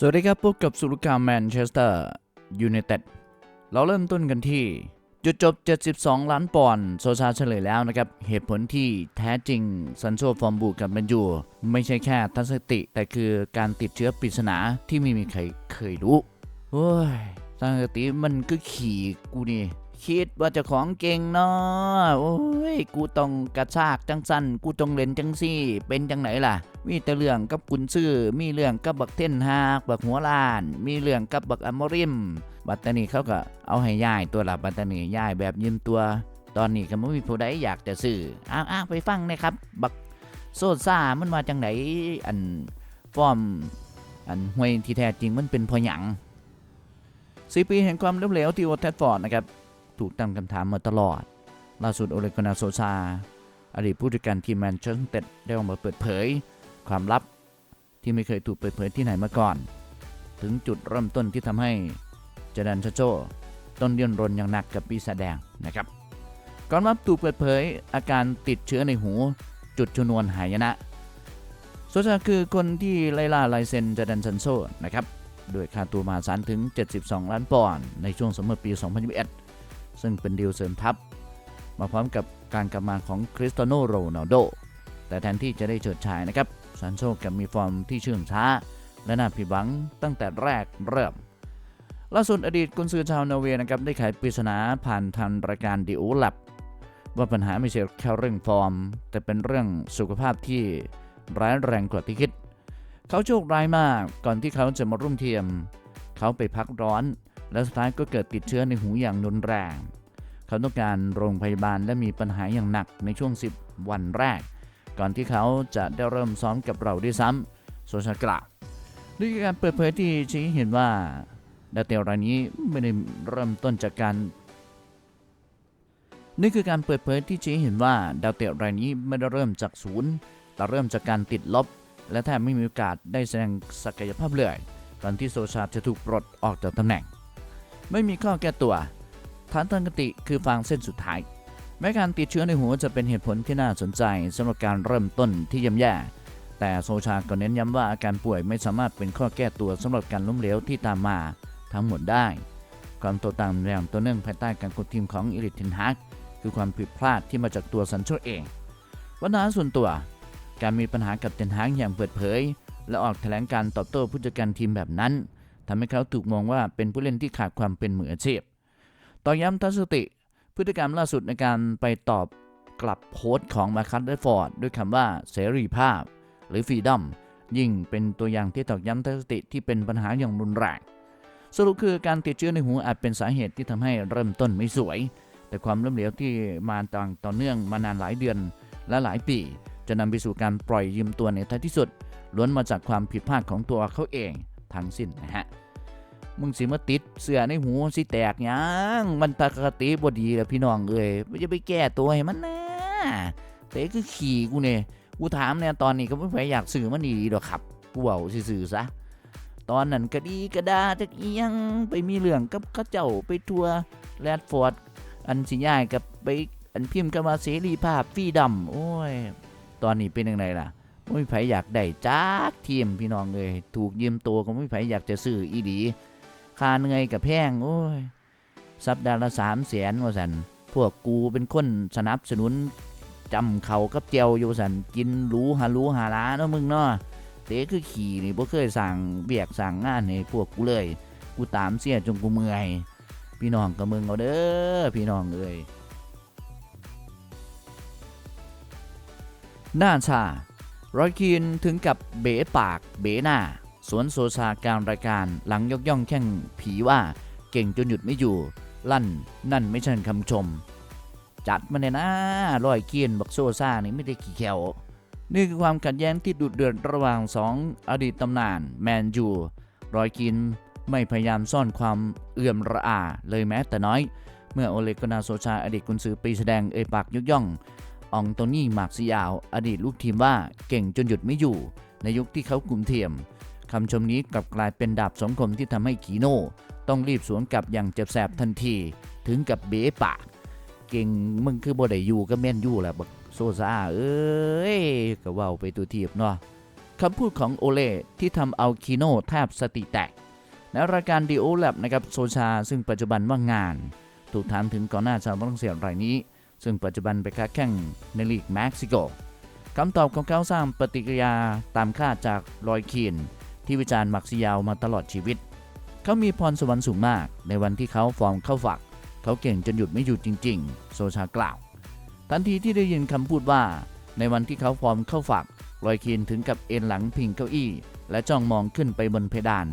สวัสดีครับพบกับสุรกาแมนเชสเตอร์ยูไนเต็ดเราเริ่มต้นกันที่ จุดจบ 72 ล้านปอนด์โซชาเฉลยแล้วนะครับ เหตุผลที่แท้จริงซันโซฟอร์มบูกับแมนยูไม่ใช่แค่ทัศนติ แต่คือการติดเชื้อปริศนาที่ไม่มีใครเคยรู้โอ้ยทัศนติมันก็ขี่กูนี่ คิดว่าจะของเก่งเนาะโอ้ย กูต้องกระชากจังสั้นกูต้องเล่นจังซี่ เป็นจังไหนล่ะ มีแต่เรื่องกับกุนซื่อมีเรื่องกับบักเท่นฮากบักหัวล้าน มีเรื่องกับบักอมริม บัตตานีเขาก็เอาให้ย่ายตัวละบัตตานีย่ายแบบยืมตัว ตอนนี้ก็ไม่มีผู้ใดอยากจะซื้ออ้าวไปฟังนะครับ บักโซซ่ามันมาจังไหนอันฟอร์มอันห่วยที่แท้จริงมันเป็นพอหยังสี่ปีแห่งความล้มเหลวที่โอลด์แทฟอร์ดนะครับถูกตั้งคำถามมาตลอด ล่าสุดโอเลกนาโซชาอดีตผู้จัดการทีมแมนเชสเตอร์ได้ออกมาเปิดเผย ความลับที่ไม่เคยถูกเปิดเผยที่ไหนมาก่อน ถึงจุดเริ่มต้นที่ทำให้เจดันชโจต้นเดือนรนอย่างหนักกับปีศาจแดงนะครับ ก่อนมาถูกเปิดเผยอาการติดเชื้อในหู จุดชนวนหายนะโซชาคือคนที่ไล่ล่าลายเซ็นเจดันชันโซนะครับโดยค่าตัวมาศาลถึง 72 ล้านปอนด์ในช่วงสมมติปี 2021 ซึ่งเป็นดีลเสริมทัพ มาพร้อมกับการกลับมาของคริสตโนโรนัลโด แต่แทนที่จะได้เฉิดฉายนะครับ ซันโชกับมีฟอร์มที่เชื่องช้า และน่าผิดหวังตั้งแต่แรกเริ่มล่าสุดอดีตกุนซือชาวนอร์เวย์นะครับได้ไขปริศนาผ่านทางรายการดิโอลับ ว่าปัญหาไม่ใช่แค่เรื่องฟอร์ม แต่เป็นเรื่องสุขภาพที่ร้ายแรงกว่าที่คิด เขาโชคร้ายมากก่อนที่เขาจะมาร่วมทียม เขาไปพักร้อน และสุดท้ายก็เกิดติดเชื้อในหูอย่างรุนแรง เขาต้องการโรงพยาบาลและมีปัญหาอย่างหนักในช่วง 10 วันแรก ก่อนที่เขาจะได้เริ่มซ้อมกับเราด้วยซ้ำโซชากล่าวด้วยการเปิดเผยที่ชี้เห็นว่าดาวเตลรายนี้ไม่ได้เริ่มต้นจากการนี่คือการเปิดเผยที่ชี้เห็นว่าดาวเตลรายนี้ไม่ได้เริ่มจากศูนย์แต่เริ่มจากการติดลบ และแทบไม่มีโอกาสได้แสดงศักยภาพเลยก่อนที่โซชาจะถูกปลดออกจากตำแหน่ง ไม่มีข้อแก้ตัวฐานตั้งกติคือฟางเส้นสุดท้าย แม้การติดเชื้อในหัวจะเป็นเหตุผลที่น่าสนใจสำหรับการเริ่มต้นที่ย่ำแย่แต่โซชาก็เน้นย้ำว่าอาการป่วยไม่สามารถเป็นข้อแก้ตัวสำหรับการล้มเหลวที่ตามมาทั้งหมดได้ ความโตตามแรงตัวเนื่องภายใต้การกดทีมของอิริทินฮักคือความผิดพลาดที่มาจากตัวสันโชเองวัฒนธรรมส่วนตัว การมีปัญหากับเทนฮักอย่างเปิดเผย และออกแถลงการตอบโต้ผู้จัดการทีมแบบนั้นทำให้เขาถูกมองว่าเป็นผู้เล่นที่ขาดความเป็นมืออาชีพต่อย้ำทัศนติ พฤติกรรมล่าสุดในการไปตอบกลับโพสต์ของมาคัสเดฟอร์ดด้วยคำว่าเสรีภาพ หรือฟรีดอมยิ่งเป็นตัวอย่างที่ตอกย้ำทัศนคติที่เป็นปัญหาอย่างรุนแรงสรุปคือการติดเชื้อในหูอาจเป็นสาเหตุที่ทำให้เริ่มต้นไม่สวย แต่ความล้มเหลวที่มาต่างต่อเนื่องมานานหลายเดือนและหลายปี จะนำไปสู่การปล่อยยืมตัวในท้ายที่สุด ล้วนมาจากความผิดพลาดของตัวเขาเองทั้งสิ้นนะฮะ มึงสิมาติดเสื้อในหูสิแตกยังมันปกติบ่ดีแล้วพี่น้องเอ้ยไม่จะไปแก้ตัวให้มันนะแต่คือขี่กูเนี่ยกูถามเนี่ยตอนนี้ก็ไม่ใครอยากสื่อมันดีดอกครับกูเอาสื่อซะตอนนั้นก็ดีก็ดาจักอียังไปมีเรื่องกับข้าเจ้าไปทัวร์แรดฟอร์ดอันสิยายกับไปอันพิมพ์กันมาเสรีภาพฟรีดำโอ้ย ตอนนี้เป็นยังไงล่ะไม่ไผอยากได้จากทีมพี่น้องเลยถูกยืมตัวก็ไม่ไผอยากจะซื้ออีดี คาเหนื่อยกับแพงโอ้ยสัปดาห์ละสามแสนว่าสันพวกกูเป็นคนสนับสนุนจำเขากับเจียวอยู่สันกินรู้หารู้หาล้าเนาะมึงเนาะเต๋คือขี่นี่บ่เคยสั่งเบียกสั่งงานให้พวกกูเลย กูตามเสียจนกูเมื่อยพี่น้องกับมึงเอาเด้อพี่น้องเอ้ยหน้าชารอยคีนถึงกับเบ๋ปากเบ๋หน้า สวนโซชาการรายการหลังยกย่องแข่งผีว่าเก่งจนหยุดไม่อยู่ ลั่นนั่นไม่ใช่คำชม จัดมาเนี่ยนะรอยเคียนบักโซซานี่ไม่ได้ขี้แขวนี่คือความขัดแย้งที่ดุเดือดระหว่างสองอดีตตำนานแมนยูรอยกินไม่พยายามซ่อนความเอื่อมระอาเลยแม้แต่น้อย เมื่อโอเลกนาโซชาอดีตกุนซือปีแสดงเอ่ยปากยกย่องอองโตนี่มากซิยาว อดีตลูกทีมว่าเก่งจนหยุดไม่อยู่ ในยุคที่เขากลุ่มเทียม คำชมนี้กลับกลายเป็นดาบสองคมที่ทำให้กีโน่ ต้องรีบสวนกลับอย่างเจ็บแสบทันที ถึงกับเบ๋ปากเก่งมึงคือบ่ได้อยู่ก็แม่นอยู่แหละบักโซซาเอ้ยก็ว้าไปตัวทีบเนาะคำพูดของโอเล่ที่ทำเอาคีโน่แทบสติแตกในรายการดีโอแลบนะครับโซชา ซึ่งปัจจุบันว่างงาน ถูกถามถึงก่อนหน้าชาวฝรั่งเศสรายนี้ ซึ่งปัจจุบันไปค้าแข่งในลีกเม็กซิโกคำตอบของเขาสร้างปฏิกิริยาตามคาดจากรอยคีน ที่วิจารณ์มักซิยาวมาตลอดชีวิต เขามีพรสวรรค์สูงมาก ในวันที่เขาฟอร์มเข้าฝัก เขาเก่งจนหยุดไม่อยู่จริง ๆ โซชากล่าว ทันทีที่ได้ยินคำพูดว่า ในวันที่เขาฟอร์มเข้าฝักรอยคีนถึงกับเอ็นหลังพิงเก้าอี้ และจ้องมองขึ้นไปบนเพดาน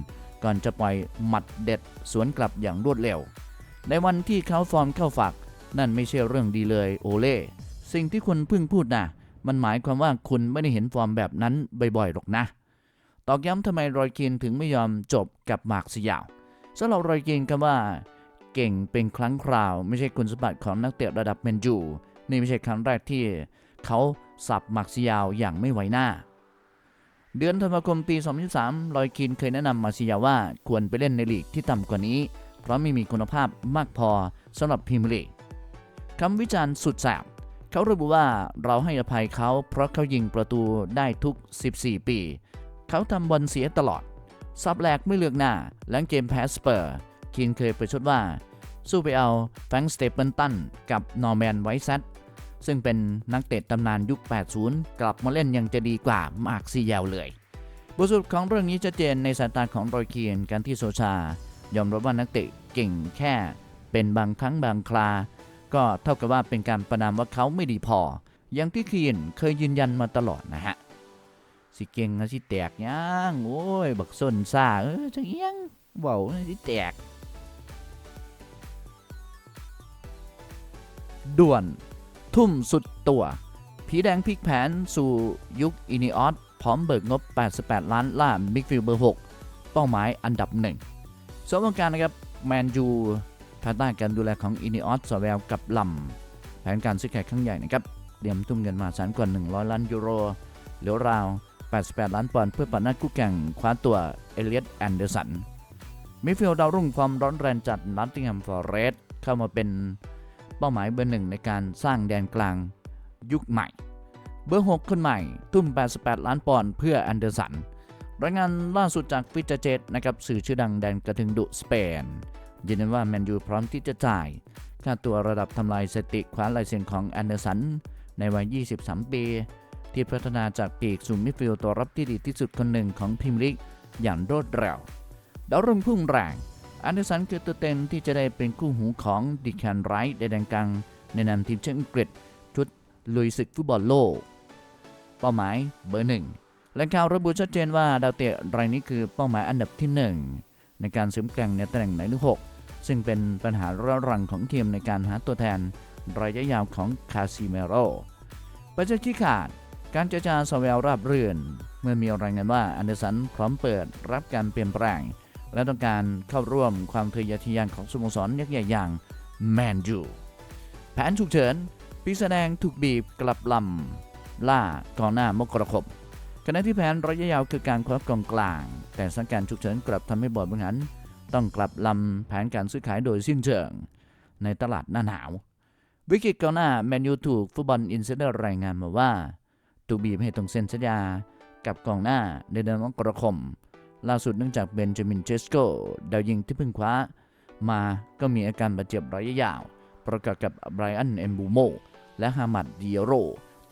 ก่อนจะปล่อยหมัดเด็ดสวนกลับอย่างรวดเร็ว ในวันที่เขาฟอร์มเข้าฝัก นั่นไม่ใช่เรื่องดีเลยโอเล่สิ่งที่คุณเพิ่งพูดนะมันหมายความว่าคุณไม่ได้เห็นฟอร์มแบบนั้นบ่อยๆหรอกนะ ตอกย้ำทำไมรอยคีนถึงไม่ยอมจบกับมาร์กสยาวสำหรับรอยคีนคำว่า เก่งเป็นครั้งคราว ไม่ใช่คุณสมบัติของนักเตะระดับเมนจูนี่ไม่ใช่ครั้งแรกที่เขาสับมักซิยาวอย่างไม่ไหวหน้า เดือนธันวาคมปี 2023ลอยคินเคยแนะนำมาซิยาว่าควรไปเล่นในลีกที่ต่ำกว่านี้ เพราะไม่มีคุณภาพมากพอสำหรับพรีเมียร์ลีกคำวิจารณ์สุดแสบเขาระบุว่าเราให้อภัยเขาเพราะเขายิงประตูได้ทุก 14 ปี เขาทำบอลเสียตลอดซับแหลกไม่เลือกหน้า หลังเกมแพ้สเปอร์คินเคยประชดว่า สู้ไปเอาแฟรงค์สเตเปิลตันกับนอร์แมนไวท์แซดซึ่งเป็นนักเตะตำนานยุค 80 กลับมาเล่นยังจะดีกว่ามาร์คซีเยลเลย บทสรุปของเรื่องนี้ชัดเจนในสายตาของรอยเคียนการที่โซชา ยอมรับว่านักเตะเก่งแค่ เป็นบางครั้งบางครา ก็เท่ากับว่าเป็นการประนามว่าเขาไม่ดีพอ อย่างที่เคียนเคยยืนยันมาตลอดนะฮะ สิเก่งนะสิแตกยังโอ้ย บักส้นซ่าเออจะเอียงเบาสิแตก ด่วน ทุ่มสุดตัว ผีแดงพลิกแผนสู่ยุคอินิออสพร้อมเบิกงบ 88 ล้านล่ามิกฟิลเบอร์ 6 เป้าหมายอันดับหนึ่งสมการนะครับ แมนยูภายใต้การดูแลของอินิออสสแววกับลำแผนการซื้อขายครั้งใหญ่นะครับเตรียมทุ่มเงินมาสารกว่า 100 ล้านยูโรเหลือราว 88 ล้านปอนด์เพื่อปัดหน้าคู่แข่งคว้าตัวเอเลียตแอนเดอร์สันมิดฟิลด์ดาวรุ่งความร้อนแรงจัดนัตติงแฮมฟอร์เรสเข้ามาเป็นเป้าหมายเบอร์หนึ่งในการสร้างแดนกลางยุคใหม่ เบอร์ 6 คนใหม่ ทุ่ม 88 ล้านปอนด์เพื่อแอนเดอร์สันรายงานล่าสุดจากฟิจเจตนะครับสื่อชื่อดังแดนกระทึงดุสเปนยืนยันว่าแมนยูพร้อมที่จะจ่ายค่าตัวระดับทำลายสถิติคว้าลายเซ็นของแอนเดอร์สันในวัย 23 ปี ที่พัฒนาจากปีกสู่มิดฟิลด์ตัวรับที่ดีที่สุดคนหนึ่งของพรีเมียร์ลีกอย่างรวดเร็วดาวรุ่งพุ่งแรง อันเดอร์สันคือตัวเต็งที่จะได้เป็นคู่หูของดิแคนไรท์ในแดนกลางในนามทีมชาติอังกฤษชุดลุยศึกฟุตบอลโลก เป้าหมายเบอร์หนึ่งแหล่งข่าวระบุชัดเจนว่าดาวเตะรายนี้คือเป้าหมายอันดับที่หนึ่งในการเสริมแกร่งในตำแหน่งไหนหรือหกซึ่งเป็นปัญหาเรื้อรังของทีมในการหาตัวแทน ระยะยาวของคาซิเมโรประจักษ์ที่ขาด การเจรจาสแวลราบรื่น เมื่อมีรายงานว่าอันเดอร์สันพร้อมเปิดรับการเปลี่ยนแปลง และต้องการเข้าร่วมความทะเยอทะยานของสโมสรยักษ์ใหญ่อย่างแมนยูแผนฉุกเฉินปีแสดงถูกบีบกลับลำล่ากองหน้ามกรคบขณะที่แผนระยะยาวคือการคว้ากองกลาง แต่สถานการณ์ฉุกเฉินกลับทำให้บอร์ดบริหารต้องกลับลำแผนการซื้อขายโดยสิ้นเชิง ในตลาดหน้าหนาว วิกฤตกองหน้าแมนยูถูกฟุตบอลอินไซเดอร์รายงานมาว่า ถูกบีบให้ต้องเซ็นสัญญากับกองหน้าในเดือนมกราคม ล่าสุดเนื่องจากเบนจามินเจสโกดาวยิงที่เพิ่งคว้า มาก็มีอาการบาดเจ็บระยะยาว ประกอบกับไบรอันเอมบูโมและฮามัดดิเอโร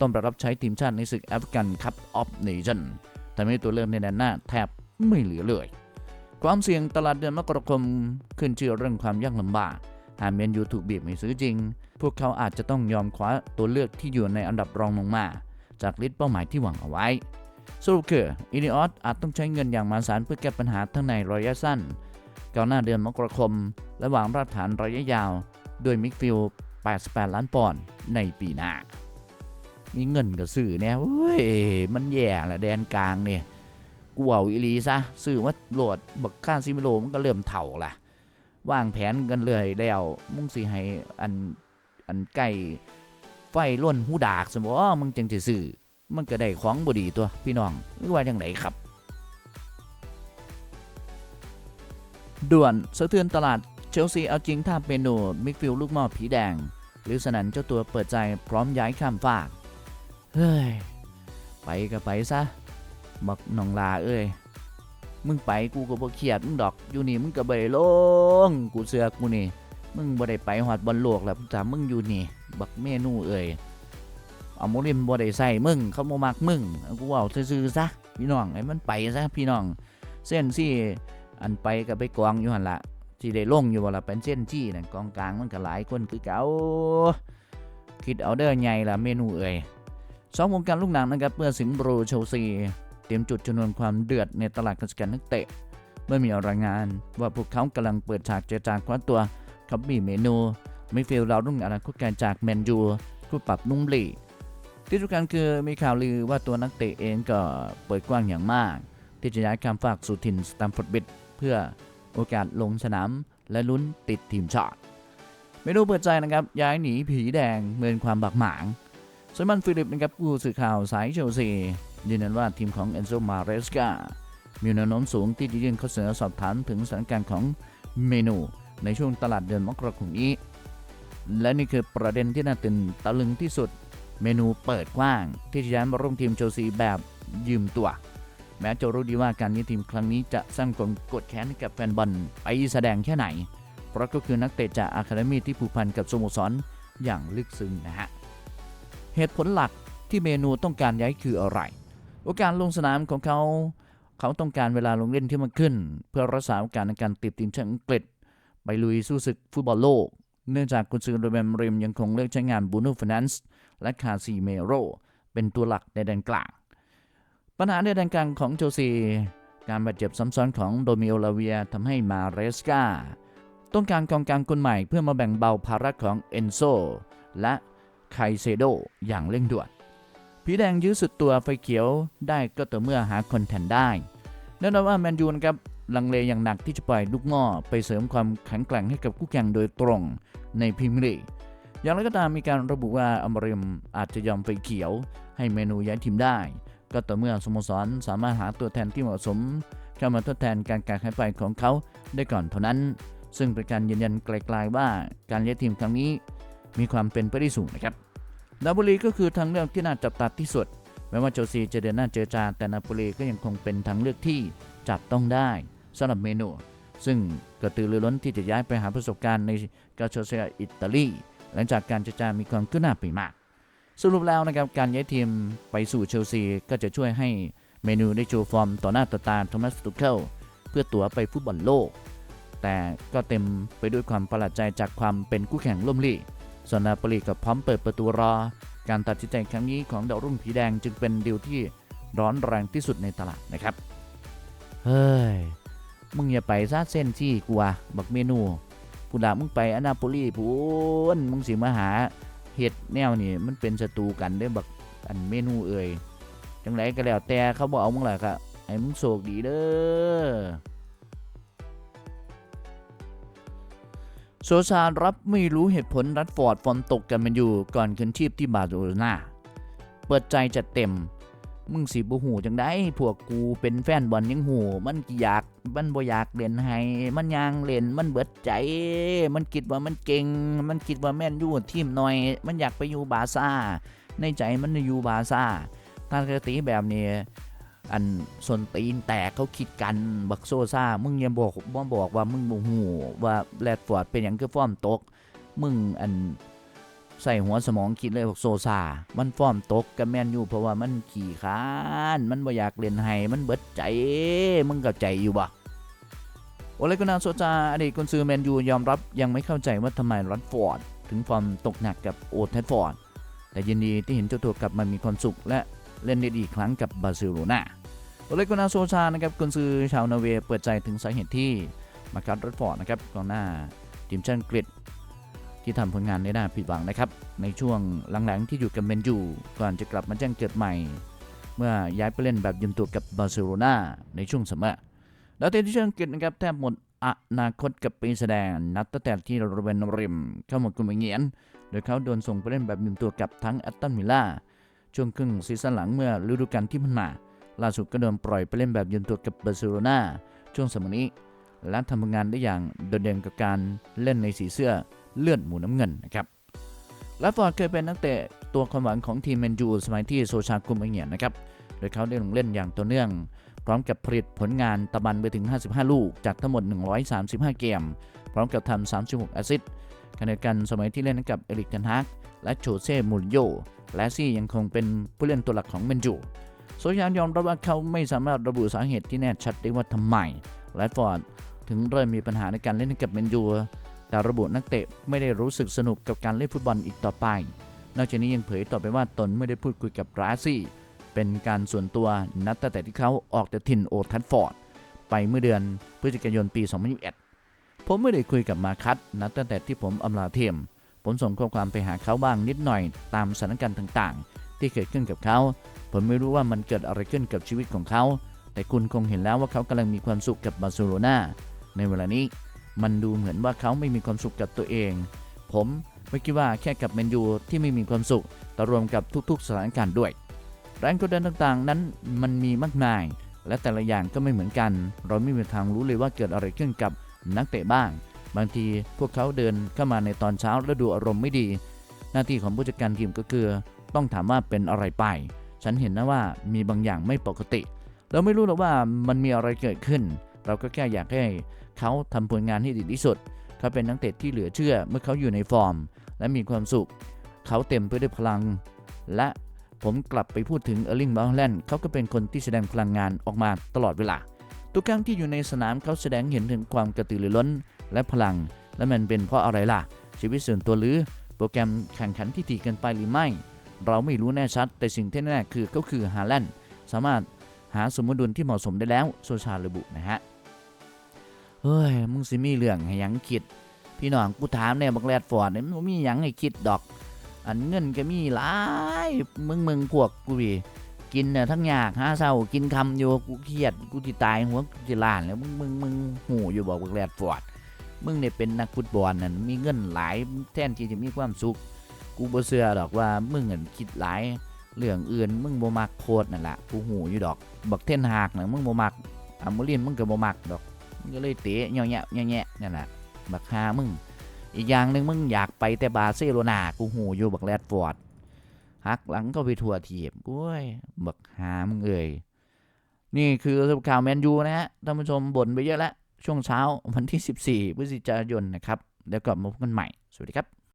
ต้องไปรับใช้ทีมชาติในศึกแอฟริกันคัพออฟเนชั่นทำให้ตัวเริ่มในแดนหน้าแทบไม่เหลือเลย ความเสี่ยงตลาดเดือนมกราคมขึ้นชื่อเรื่องความยากลำบากหากเมนยูถูกบีบให้ซื้อจริง พวกเขาอาจจะต้องยอมคว้าตัวเลือกที่อยู่ในอันดับรองลงมา จากลิสต์เป้าหมายที่หวังเอาไว้ สรุปคืออินิออสอาจต้องใช้เงินอย่างมหาศาลเพื่อแก้ปัญหาทั้งในระยะสั้นก่อนหน้าเดือนมกราคม และวางรากฐานระยะยาว ด้วยมิกฟิล88 ล้านปอนด์ในปีหน้า มีเงินกับสื่อเนี่ยเว้ย มันแย่ละแดนกลางเนี่ยกูเอาอีลีซะสื่อว่าโหลดบักค่าซิมิโลมันก็เริ่มเถ่าละวางแผนกันเลยแล้วมึงสิให้อันอันใกล้ ไฟล้นหูดากสมมติว่ามึงจังจะซื้อมันก็ได้ของบดีตัวพี่น้องหรือว่าจังไหนครับด่วนสะเทือนตลาดเชลซีเอาจริงท่าเปโนมิกฟิลลูกหม้อผีแดงหรือสนันเจ้าตัวเปิดใจพร้อมย้ายข้ามฟาก เฮ้ย ไปก็ไปซะบักนองลาเอ้ย มึงไปกูก็บ่เครียดมึงดอกอยู่นี่มึงก็บ่ได้ลง กูเสือกกูนี่ มึงบ่ได้ไปฮอดบอลโลกแล้วถามมึงอยู่นี่ บักเมนูเอ้ยเอาโมเรมบ่ได้ใส่มึงเขาบ่มักมึงเอกูเว้าซื่อซะพี่น้องให้มันไปซะพี่น้อง เส้นซี่อันไปก็ไปกองอยู่หันละที่ได้ลงอยู่บ่ละเป็นเส้นที่นั่นกองกลางมันก็หลายคนคือเก่าคิดเอาเด้อใหญ่ละเมนูเอ้ยสองวงการลูกหนังนะครับเมื่อสิงห์บรูเชลซีเตรียมจุดชนวนความเดือดในตลาดการจัดการนักเตะ เมื่อมีรายงานว่าพวกเขากำลังเปิดฉากเจรจาคว้าตัวคับบี้เมนู ไม่ฟิลเรารุ่งอนาคตการจากแมนยูคู่ปรับนุ่มหลีที่ทุกการคือมีข่าวลือว่าตัวนักเตะเองก็เปิดกว้างอย่างมาก ที่จะย้ายคำฝากสู่ถิ่นสแตมฟอร์ดบิดเพื่อโอกาสลงสนามและลุ้นติดทีมชาติเมนูเปิดใจนะครับย้ายหนีผีแดงเมินความบักหมางสมันฟิลิปนะครับผู้สื่อข่าวสายเชลซียืนยันว่าทีมของเอนโซมาเรสกามีแนวโน้มสูงที่จะยื่นข้อเสนอสอบถามถึงสถานการณ์ของเมนูในช่วงตลาดเดือนมกราคมนี้ และนี่คือประเด็นที่น่าตื่นตะลึงที่สุด เมนูเปิดกว้าง ที่จะย้ายมาร่วมทีมเชลซีแบบยืมตัว แม้จะรู้ดีว่าการย้ายทีมครั้งนี้จะสร้างความกดแค้นกับแฟนบอลไปแสดงแค่ไหน เพราะก็คือนักเตะจากอะคาเดมีที่ผูกพันกับสโมสรอย่างลึกซึ้งนะฮะเหตุผลหลักที่เมนูต้องการย้ายคืออะไร โอกาสลงสนามของเขาเขาต้องการเวลาลงเล่นที่มากขึ้น เพื่อรักษาโอกาสในการติดทีมชาติอังกฤษไปลุยสู้ศึกฟุตบอลโลก เนื่องจากกุนซือโรเบนริมยังคงเลือกใช้งานบูน่ฟนันส์และคาซีเมโรเป็นตัวหลักในแดนกลาง ปัญหาในแดนกลางของเชลซี การบาดเจ็บซ้ำซ้อนของโดมิโอลาเวียทำให้มาเรสกาต้องการกองกลางคนใหม่เพื่อมาแบ่งเบาภาระของเอนโซและไคเซโดอย่างเร่งด่วนผีแดงยื้อสุดตัวไฟเขียวได้ก็ต่อเมื่อหาคนแทนได้แน่นอนว่าแมนยูนะครับ ลังเลอย่างหนักที่จะปล่อยลูกหม้อไปเสริมความแข็งแกร่งให้กับคู่แข่งโดยตรงในพรีเมียร์ลีกอย่างไรก็ตามมีการระบุว่าอมริมอาจจะยอมไฟเขียว ให้เมนูย้ายทีมได้ ก็ต่อเมื่อสโมสรสามารถหาตัวแทนที่เหมาะสมเข้ามาทดแทนการการหายไปของเขาได้ก่อนเท่านั้น ซึ่งเป็นการยืนยันไกลๆว่าการย้ายทีมครั้งนี้ มีความเป็นไปได้สูงนะครับนาโปลีก็คือทางเลือกที่น่าจับตาที่สุดแม้ว่าเชลซีจะเดินหน้าเจรจาแต่นาโปลีก็ยังคงเป็นทางเลือกที่จับต้องได้ สำหรับเมนู ซึ่งกระตือรือร้นที่จะย้ายไปหาประสบการณ์ในกาโชเซียอิตาลีหลังจากการเจรจามีความคืบหน้าไปมาก สรุปแล้วนะครับการย้ายทีมไปสู่เชลซีก็จะช่วยให้เมนูได้โชว์ฟอร์มต่อหน้าต่อตาโทมัสตุเคิลเพื่อตั๋วไปฟุตบอลโลก แต่ก็เต็มไปด้วยความประหลาดใจจากความเป็นคู่แข่งร่มลีกส่วนนาโปลีก็พร้อมเปิดประตูรอ การตัดสินใจครั้งนี้ของดาวรุ่งผีแดงจึงเป็นดีลที่ร้อนแรงที่สุดในตลาดนะครับ เฮ้ย มึงอย่าไปซาเส้นที่กูอะบักเมนูกูด่ามึงไปอนาโปลีพูนมึงสิมาหาเห็ดแนวนี่มันเป็นศัตรูกันได้บักอันเมนูเอ่ยจังไรก็แล้วแต่เขาบอกเอามึงแหละครับให้มึงโศกดีเด้อโซชารับไม่รู้เหตุผลรัดฟอร์ดฟอร์มตกกันมันอยู่ก่อนคืนชีพที่บาร์เซโลนาเปิดใจจัดเต็ม มึงสิบ่หูจังได้พวกกูเป็นแฟนบอลยังหูมันกี่อยาก มันบ่อยากเล่นให้มันยางเล่นมันเบิดใจ มันคิดว่ามันเก่ง มันคิดว่าแม่นยู่ทีมหน่อย มันอยากไปอยู่บาซ่า ในใจมันน่ะอยู่บาซ่าถ้ากติแบบนี้อันสนตีนแตกเขาคิดกันบักโซซ่า มึงยังบอกบ่บอกว่ามึงบ่ฮู้ว่าแรดฟอร์ดเป็นหยังคือฟอร์มตก มึงอัน ใส่หัวสมองคิดเลยบอกโซซา มันฟอร์มตกกับแมนยูเพราะว่ามันขี่ค้าน มันบ่อยากเล่นให้ มันเบิดใจ มึงเข้าใจอยู่บ่โอเลกุนาโซจาอดีตกุนซือแมนยูยอมรับยังไม่เข้าใจว่าทำไมรัดฟอร์ด ถึงฟอร์มตกหนักกับโอทแทฟอร์ด แต่ยินดีที่เห็นเจ้าตัวกลับมามีความสุขและเล่นได้ดีอีกครั้งกับบาร์เซโลนาโอเลกุนาโซชานะครับกุนซือชาวนอร์เวย์เปิดใจถึงสาเหตุที่มาคัดรัดฟอร์ดนะครับกองหน้าทีมชาติอังกฤษ ที่ทำผลงานได้น่าผิดหวังนะครับ ในช่วงหลังๆที่อยู่กับเมนยูก่อนจะกลับมาแจ้งเกิดใหม่ เมื่อย้ายไปเล่นแบบยืมตัวกับบาร์เซโลนาในช่วงสมัยแล้วเตะที่เชิงอังกฤษนะครับแทบหมดอนาคตกับปีแสดงนับตั้งแต่ที่โรเบนริม เข้ามากุมเงียน โดยเขาโดนส่งไปเล่นแบบยืมตัวกับทั้งแอตตันมิล่าช่วงครึ่งซีซั่นหลังเมื่อฤดูกาลที่ผ่านมาล่าสุดก็โดนปล่อยไปเล่นแบบยืนตัวกับบาร์เซโลนาช่วงสมัยนี้และทำงานได้อย่างโดดเด่นกับการเล่นในสีเสื้อ เลือดหมูน้ำเงินนะครับและฟอร์ดเคยเป็นนักเตะตัวความหวังของทีมแมนยูสมัยที่โซชากุมเงียนนะครับ โดยเขาได้ลงเล่นอย่างต่อเนื่อง พร้อมกับผลิตผลงานตะบันไปถึง 55 ลูก จากทั้งหมด 135 เกม พร้อมกับทำ 36 แอสซิสต์ขณะกันสมัยที่เล่นกับเอริกเทนฮากและโจเซ่มูริโญ่และซี่ยังคงเป็นผู้เล่นตัวหลักของเมนจูโซชานยอมรับว่าเขาไม่สามารถระบุสาเหตุที่แน่ชัดได้ว่าทำไมแรดฟอร์ดถึงเริ่มมีปัญหาในการเล่นกับเมนจู แต่ระบุนักเตะไม่ได้รู้สึกสนุกกับการเล่นฟุตบอลอีกต่อไป นอกจากนี้ยังเผยต่อไปว่าตนไม่ได้พูดคุยกับราซี่ เป็นการส่วนตัวนับตั้งแต่ที่เขาออกจากถิ่นโอทัฟฟอร์ด ไปเมื่อเดือนพฤศจิกายนปี 2021 ผมไม่ได้คุยกับมาคัตนับตั้งแต่ที่ผมอำลาเทีมผมส่งข้อความไปหาเขาบ้างนิดหน่อยตามสถานการณ์ต่างๆ ที่เกิดขึ้นกับเขา ผมไม่รู้ว่ามันเกิดอะไรขึ้นกับชีวิตของเขา แต่คุณคงเห็นแล้วว่าเขากำลังมีความสุขกับบาร์เซโลนาในเวลานี้ มันดูเหมือนว่าเขาไม่มีความสุขกับตัวเอง ผมไม่คิดว่าแค่กับแมนยูที่ไม่มีความสุขแต่รวมกับทุกๆสถานการณ์ด้วย แรงกดดันต่างๆนั้นมันมีมากมาย และแต่ละอย่างก็ไม่เหมือนกัน เราไม่มีทางรู้เลยว่าเกิดอะไรขึ้นกับนักเตะบ้าง บางทีพวกเขาเดินเข้ามาในตอนเช้าแล้วดูอารมณ์ไม่ดี หน้าที่ของผู้จัดการทีมก็คือ ต้องถามว่าเป็นอะไรไป ฉันเห็นนะว่ามีบางอย่างไม่ปกติ เราไม่รู้หรอกว่ามันมีอะไรเกิดขึ้น เราก็แค่อยากให้ เขาทำผลงานให้ดีที่สุด เขาเป็นนักเตะที่เหลือเชื่อเมื่อเขาอยู่ในฟอร์ม และมีความสุข เขาเต็มไปด้วยพลัง และผมกลับไปพูดถึงเออร์ลิงบาแลนด์เขาก็เป็นคนที่แสดงพลังงานออกมาตลอดเวลา ทุกครั้งที่อยู่ในสนามเขาแสดงเห็นถึงความกระตือรือร้นและพลัง และมันเป็นเพราะอะไรล่ะ ชีวิตส่วนตัวหรือโปรแกรมแข่งขันที่ถีกินไปหรือไม่ เราไม่รู้แน่ชัด แต่สิ่งที่แน่คือเขาคือฮาแลนด์สามารถหาสมดุลที่เหมาะสมได้แล้วโซชาระบุนะฮะ เฮ้ย มึงสิมีเรื่องให้ยังคิด พี่น้องกูถามเนี่ยบักแรดฟอร์ดเนี่ยมันบ่มีหยังให้คิดดอก อันเงินก็มีหลายมึงมึงพวกกูดิกินเนี่ยทั้งยากหาเศร้ากินคำอยู่กูเครียดกูจิตายหัวกูจิล้านแล้วมึงมึงมึงหูอยู่บอกบักแรดฟอร์ดมึงเนี่ยเป็นนักฟุตบอลนั่นมีเงินหลายแทนที่จะมีความสุข กูบ่เชื่อดอกว่ามึงอันคิดหลายเรื่องอื่นมึงบ่มักโคตรนั่นแหละกูหูอยู่ดอก บักเทนหากน่ะมึงบ่มักอามูลินมึงก็บ่มักดอก ก็เลยเตะเงี้ยเงี้ยเงี้ยนั่นแหละบักฮามึง อีกอย่างหนึ่งมึงอยากไปแต่บาร์เซโลนากูหูอยู่บักแรดฟอร์ดฮักหลังก็ไปทัวร์ทีมโอ้ยบักหามึงเอ่ยนี่คือสข่าวแมนยูนะฮะท่านผู้ชมบ่นไปเยอะแล้วช่วงเช้าวันที่ 14พฤศจิกายนนะครับ แล้วกลับมาพบกันใหม่ สวัสดีครับ